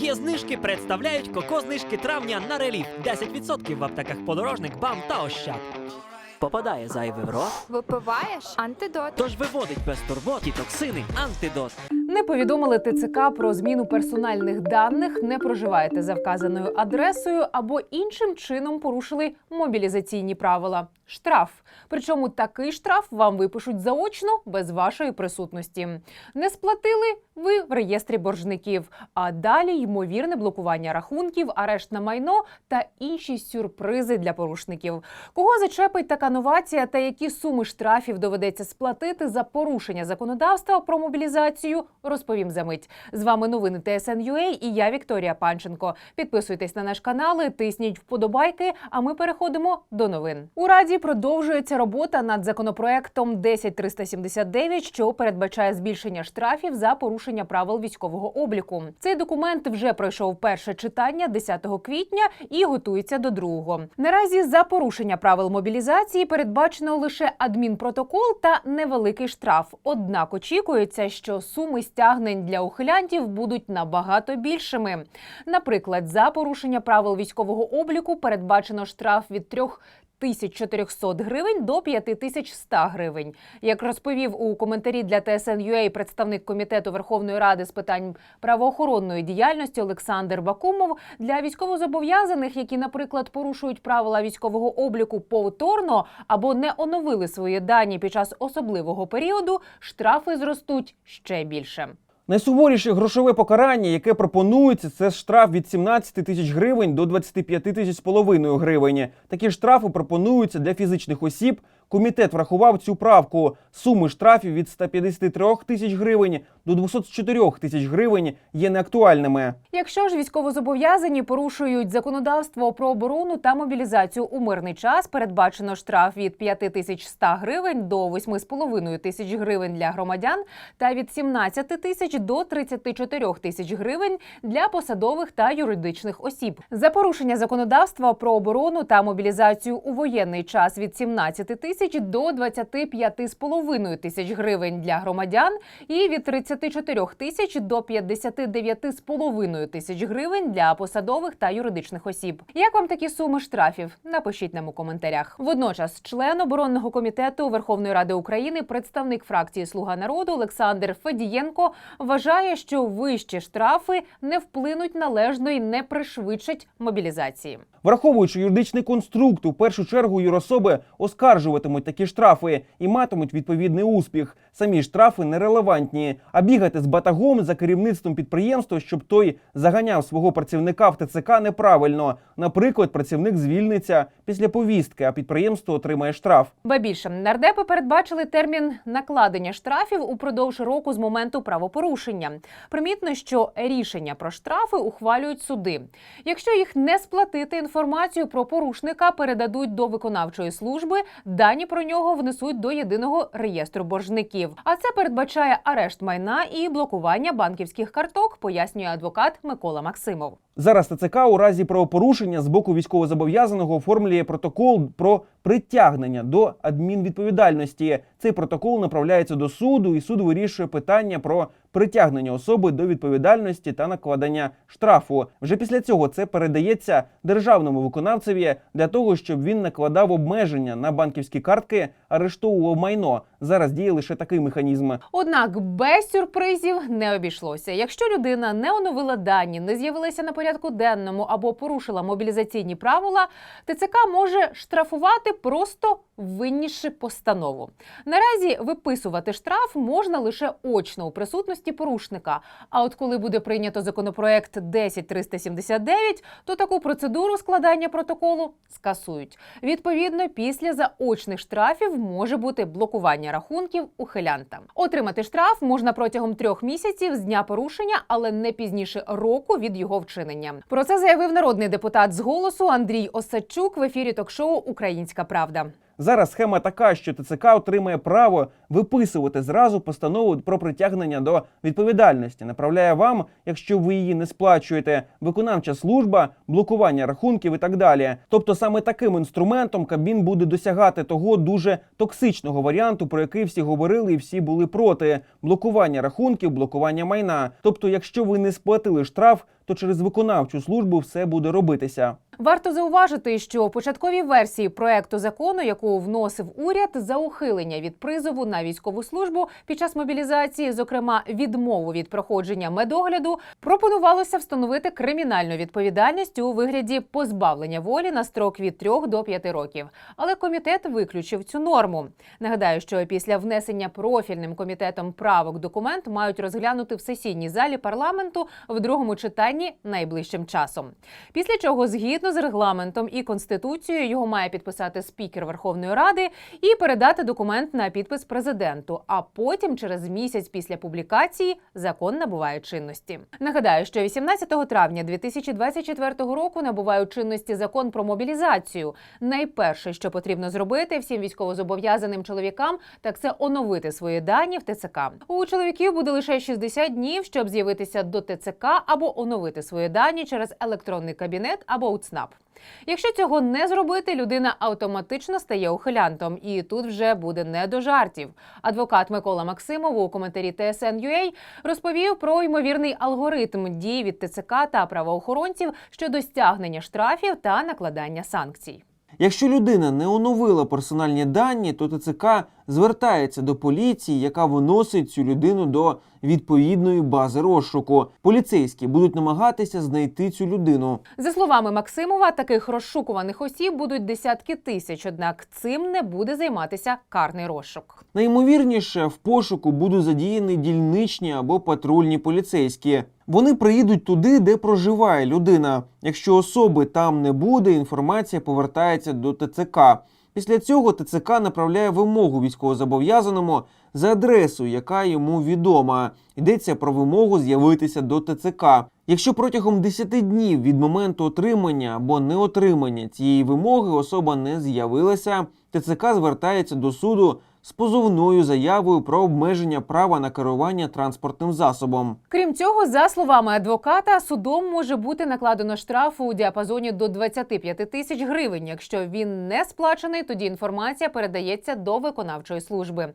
Є знижки представляють коко знижки травня на реліф. 10% в аптеках подорожник, бам та ощад. Попадає зайвий в рот, Випиваєш антидот. тож виводить без турбот і токсини антидот. Не повідомили ТЦК про зміну персональних даних, не проживаєте за вказаною адресою або іншим чином порушили мобілізаційні правила. Штраф. Причому такий штраф вам випишуть заочно без вашої присутності. Не сплатили ви в реєстрі боржників. А далі ймовірне блокування рахунків, арешт на майно та інші сюрпризи для порушників. Кого зачепить така новація та які суми штрафів доведеться сплатити за порушення законодавства про мобілізацію, розповім за мить. З вами новини ТСН.UA і я Вікторія Панченко. Підписуйтесь на наш канал, тисніть вподобайки. А ми переходимо до новин. У раді продовжується робота над законопроектом 10379, що передбачає збільшення штрафів за порушення правил військового обліку. Цей документ вже пройшов перше читання 10 квітня і готується до другого. Наразі за порушення правил мобілізації передбачено лише адмінпротокол та невеликий штраф. Однак очікується, що суми стягнень для ухилянтів будуть набагато більшими. Наприклад, за порушення правил військового обліку передбачено штраф від 3 1400 гривень до 5100 гривень. Як розповів у коментарі для ТСН.UA представник комітету Верховної Ради з питань правоохоронної діяльності Олександр Бакумов, для військовозобов'язаних, які, наприклад, порушують правила військового обліку повторно або не оновили свої дані під час особливого періоду, штрафи зростуть ще більше. Найсуворіше грошове покарання, яке пропонується, це штраф від 17 тисяч гривень до 25 тисяч з половиною гривень. Такі штрафи пропонуються для фізичних осіб. Комітет врахував цю правку. Суми штрафів від 153 тисяч гривень до 204 тисяч гривень є неактуальними. Якщо ж військовозобов'язані порушують законодавство про оборону та мобілізацію у мирний час, передбачено штраф від 5100 гривень до 8,5 тисяч гривень для громадян та від 17 тисяч до 34 тисяч гривень для посадових та юридичних осіб. За порушення законодавства про оборону та мобілізацію у воєнний час від 17 тисяч до 25,5 тисяч гривень для громадян і від 34 тисяч до 59,5 тисяч гривень для посадових та юридичних осіб. Як вам такі суми штрафів? Напишіть нам у коментарях. Водночас, член оборонного комітету Верховної Ради України, представник фракції Слуга народу Олександр Федієнко вважає, що вищі штрафи не вплинуть належно і не пришвидшать мобілізації. Враховуючи юридичний конструкт, у першу чергу юрособи оскаржуватимуть такі штрафи і матимуть відповідний успіх. Самі штрафи нерелевантні. А бігати з батагом за керівництвом підприємства, щоб той заганяв свого працівника в ТЦК неправильно. Наприклад, працівник звільниться після повістки, а підприємство отримає штраф. Ба більше нардепи передбачили термін накладення штрафів упродовж року з моменту правопорушення. Примітно, що рішення про штрафи ухвалюють суди. Якщо їх не сплатити, інформацію про порушника передадуть до виконавчої служби. Дані про нього внесуть до єдиного реєстру боржників. А це передбачає арешт майна і блокування банківських карток, пояснює адвокат Микола Максимов. Зараз ТЦК у разі правопорушення з боку військовозобов'язаного оформлює протокол про притягнення до адмінвідповідальності. Цей протокол направляється до суду, і суд вирішує питання про притягнення особи до відповідальності та накладення штрафу. Вже після цього це передається державному виконавцеві для того, щоб він накладав обмеження на банківські картки, арештовував майно. Зараз діє лише такий механізм. Однак без сюрпризів не обійшлося. Якщо людина не оновила дані, не з'явилася на порядку денному або порушила мобілізаційні правила, ТЦК може штрафувати просто виннісши постанову. Наразі виписувати штраф можна лише очно у присутності порушника. А от коли буде прийнято законопроект 10379, то таку процедуру складання протоколу скасують. Відповідно, після заочних штрафів може бути блокування рахунків ухилянта. Отримати штраф можна протягом трьох місяців з дня порушення, але не пізніше року від його вчинення. Про це заявив народний депутат з голосу Андрій Осадчук в ефірі ток-шоу Українська Правда. Зараз схема така, що ТЦК отримає право виписувати зразу постанову про притягнення до відповідальності. Направляє вам, якщо ви її не сплачуєте, виконавча служба, блокування рахунків і так далі. Тобто саме таким інструментом Кабмін буде досягати того дуже токсичного варіанту, про який всі говорили і всі були проти блокування рахунків, блокування майна. Тобто, якщо ви не сплатили штраф, то через виконавчу службу все буде робитися. Варто зауважити, що у початковій версії проекту закону, яку вносив уряд, за ухилення від призову на військову службу під час мобілізації, зокрема відмову від проходження медогляду, пропонувалося встановити кримінальну відповідальність у вигляді позбавлення волі на строк від 3 до 5 років. Але комітет виключив цю норму. Нагадаю, що після внесення профільним комітетом правок документ мають розглянути в сесійній залі парламенту в другому читанні найближчим часом. Після чого, згідно з регламентом і конституцією, його має підписати спікер Верховної Ради і передати документ на підпис президенту. А потім, через місяць після публікації, закон набуває чинності. Нагадаю, що 18 травня 2024 року набуває чинності закон про мобілізацію. Найперше, що потрібно зробити всім військовозобов'язаним чоловікам, так це оновити свої дані в ТЦК. У чоловіків буде лише 60 днів, щоб з'явитися до ТЦК або оновити свої дані через електронний кабінет або УЦНАП. Якщо цього не зробити, людина автоматично стає ухилянтом, і тут вже буде не до жартів. Адвокат Микола Максимов у коментарі TSN.ua розповів про ймовірний алгоритм дій від ТЦК та правоохоронців щодо стягнення штрафів та накладання санкцій. Якщо людина не оновила персональні дані, то ТЦК звертається до поліції, яка виносить цю людину до відповідної бази розшуку. Поліцейські будуть намагатися знайти цю людину. За словами Максимова, таких розшукуваних осіб будуть десятки тисяч, однак цим не буде займатися карний розшук. Найімовірніше, в пошуку будуть задіяні дільничні або патрульні поліцейські. Вони приїдуть туди, де проживає людина. Якщо особи там не буде, інформація повертається до ТЦК. Після цього ТЦК направляє вимогу військовозобов'язаному за адресою, яка йому відома. Йдеться про вимогу з'явитися до ТЦК. Якщо протягом 10 днів від моменту отримання або неотримання цієї вимоги особа не з'явилася, ТЦК звертається до суду з позовною заявою про обмеження права на керування транспортним засобом. Крім цього, за словами адвоката, судом може бути накладено штраф у діапазоні до 25 тисяч гривень. Якщо він не сплачений, тоді інформація передається до виконавчої служби.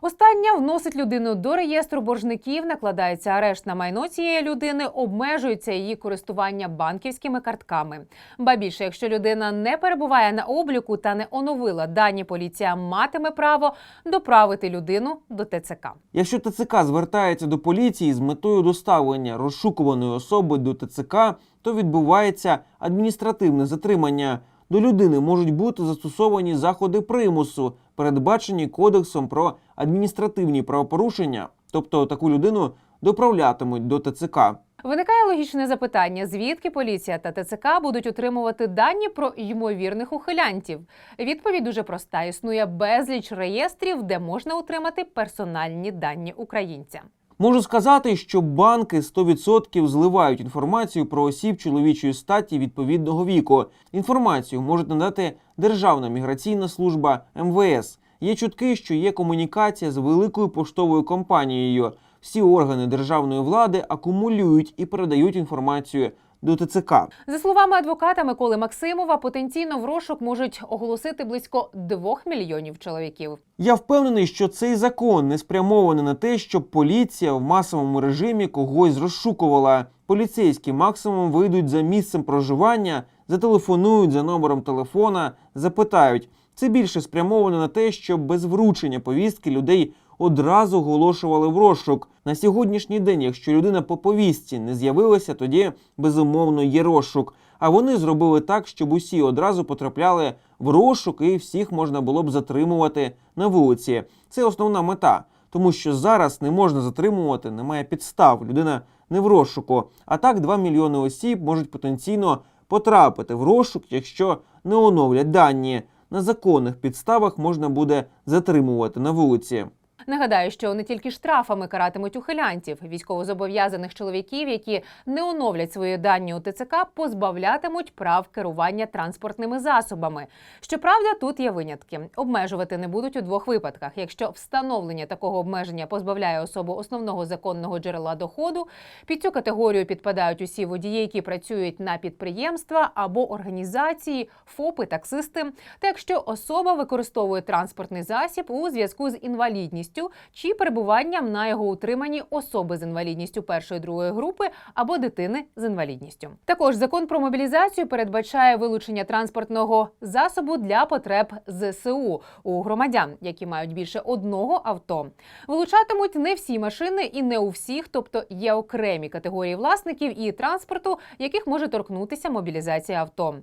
Остання вносить людину до реєстру боржників, накладається арешт на майно цієї людини, обмежується її користування банківськими картками. Ба більше, якщо людина не перебуває на обліку та не оновила дані, поліція матиме право доправити людину до ТЦК. Якщо ТЦК звертається до поліції з метою доставлення розшукуваної особи до ТЦК, то відбувається адміністративне затримання. До людини можуть бути застосовані заходи примусу, передбачені кодексом про адміністративні правопорушення, тобто таку людину доправлятимуть до ТЦК. Виникає логічне запитання: звідки поліція та ТЦК будуть отримувати дані про ймовірних ухилянтів? Відповідь дуже проста: існує безліч реєстрів, де можна отримати персональні дані українця. Можу сказати, що банки 100% зливають інформацію про осіб чоловічої статі відповідного віку. Інформацію можуть надати Державна міграційна служба МВС. Є чутки, що є комунікація з великою поштовою компанією. Всі органи державної влади акумулюють і передають інформацію до ТЦК. За словами адвоката Миколи Максимова, потенційно в розшук можуть оголосити близько двох мільйонів чоловіків. Я впевнений, що цей закон не спрямований на те, щоб поліція в масовому режимі когось розшукувала. Поліцейські максимум вийдуть за місцем проживання, зателефонують за номером телефона, запитають. Це більше спрямовано на те, щоб без вручення повістки людей одразу оголошували в розшук. На сьогоднішній день, якщо людина по повістці не з'явилася, тоді безумовно є розшук. А вони зробили так, щоб усі одразу потрапляли в розшук і всіх можна було б затримувати на вулиці. Це основна мета, тому що зараз не можна затримувати, немає підстав. Людина не в розшуку. А так 2 мільйони осіб можуть потенційно потрапити в розшук, якщо не оновлять дані. На законних підставах можна буде затримувати на вулиці. Нагадаю, що не тільки штрафами каратимуть ухилянтів, військовозобов'язаних чоловіків, які не оновлять свої дані у ТЦК, позбавлятимуть прав керування транспортними засобами. Щоправда, тут є винятки. Обмежувати не будуть у двох випадках: якщо встановлення такого обмеження позбавляє особу основного законного джерела доходу, під цю категорію підпадають усі водії, які працюють на підприємства або організації, ФОПи, таксисти. Та якщо особа використовує транспортний засіб у зв'язку з інвалідністю чи перебуванням на його утриманні особи з інвалідністю першої другої групи або дитини з інвалідністю. Також закон про мобілізацію передбачає вилучення транспортного засобу для потреб ЗСУ у громадян, які мають більше одного авто. Вилучатимуть не всі машини і не у всіх, тобто є окремі категорії власників і транспорту, яких може торкнутися мобілізація авто.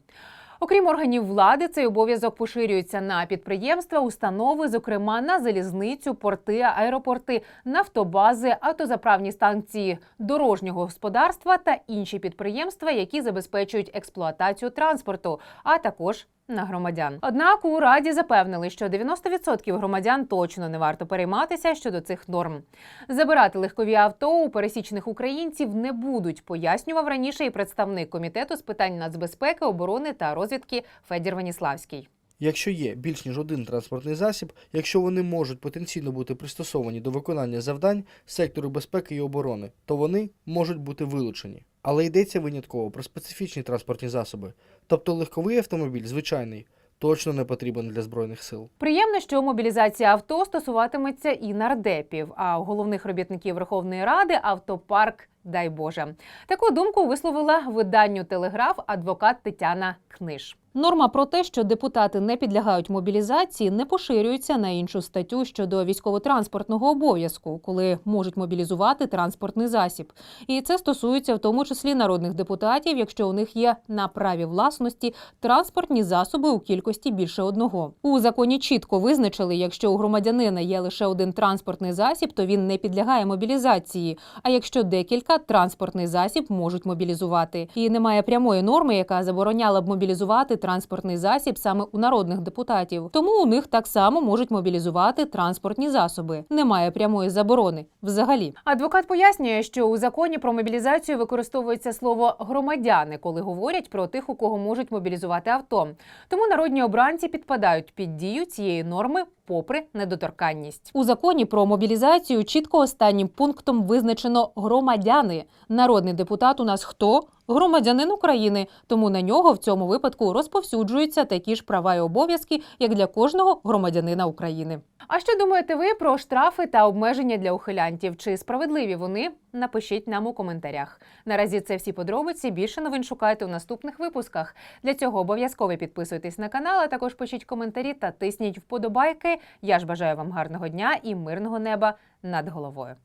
Окрім органів влади, цей обов'язок поширюється на підприємства, установи, зокрема на залізницю, порти, аеропорти, нафтобази, автозаправні станції дорожнього господарства та інші підприємства, які забезпечують експлуатацію транспорту, а також на громадян. Однак у раді запевнили, що 90% громадян точно не варто перейматися щодо цих норм. Забирати легкові авто у пересічних українців не будуть, пояснював раніше і представник комітету з питань нацбезпеки, оборони та розвідки Федір Веніславський. Якщо є більш ніж один транспортний засіб, якщо вони можуть потенційно бути пристосовані до виконання завдань сектору безпеки і оборони, то вони можуть бути вилучені. Але йдеться винятково про специфічні транспортні засоби, тобто легковий автомобіль, звичайний, точно не потрібен для збройних сил. Приємно, що мобілізація авто стосуватиметься і нардепів, а у головних робітників Верховної Ради автопарк. Дай Боже, таку думку висловила виданню Телеграф адвокат Тетяна Книж. Норма про те, що депутати не підлягають мобілізації, не поширюється на іншу статтю щодо військово-транспортного обов'язку, коли можуть мобілізувати транспортний засіб. І це стосується в тому числі народних депутатів, якщо у них є на праві власності транспортні засоби у кількості більше одного. У законі чітко визначили, якщо у громадянина є лише один транспортний засіб, то він не підлягає мобілізації. А якщо декілька транспортний засіб можуть мобілізувати, і немає прямої норми, яка забороняла б мобілізувати транспортний засіб саме у народних депутатів. Тому у них так само можуть мобілізувати транспортні засоби. Немає прямої заборони взагалі. Адвокат пояснює, що у законі про мобілізацію використовується слово громадяни, коли говорять про тих, у кого можуть мобілізувати авто. Тому народні обранці підпадають під дію цієї норми. Попри недоторканність у законі про мобілізацію чітко останнім пунктом визначено громадяни. Народний депутат у нас хто? Громадянин України, тому на нього в цьому випадку розповсюджуються такі ж права і обов'язки, як для кожного громадянина України. А що думаєте ви про штрафи та обмеження для ухилянтів? Чи справедливі вони? Напишіть нам у коментарях. Наразі це всі подробиці. Більше новин шукайте у наступних випусках. Для цього обов'язково підписуйтесь на канал, а також пишіть коментарі та тисніть вподобайки. Я ж бажаю вам гарного дня і мирного неба над головою.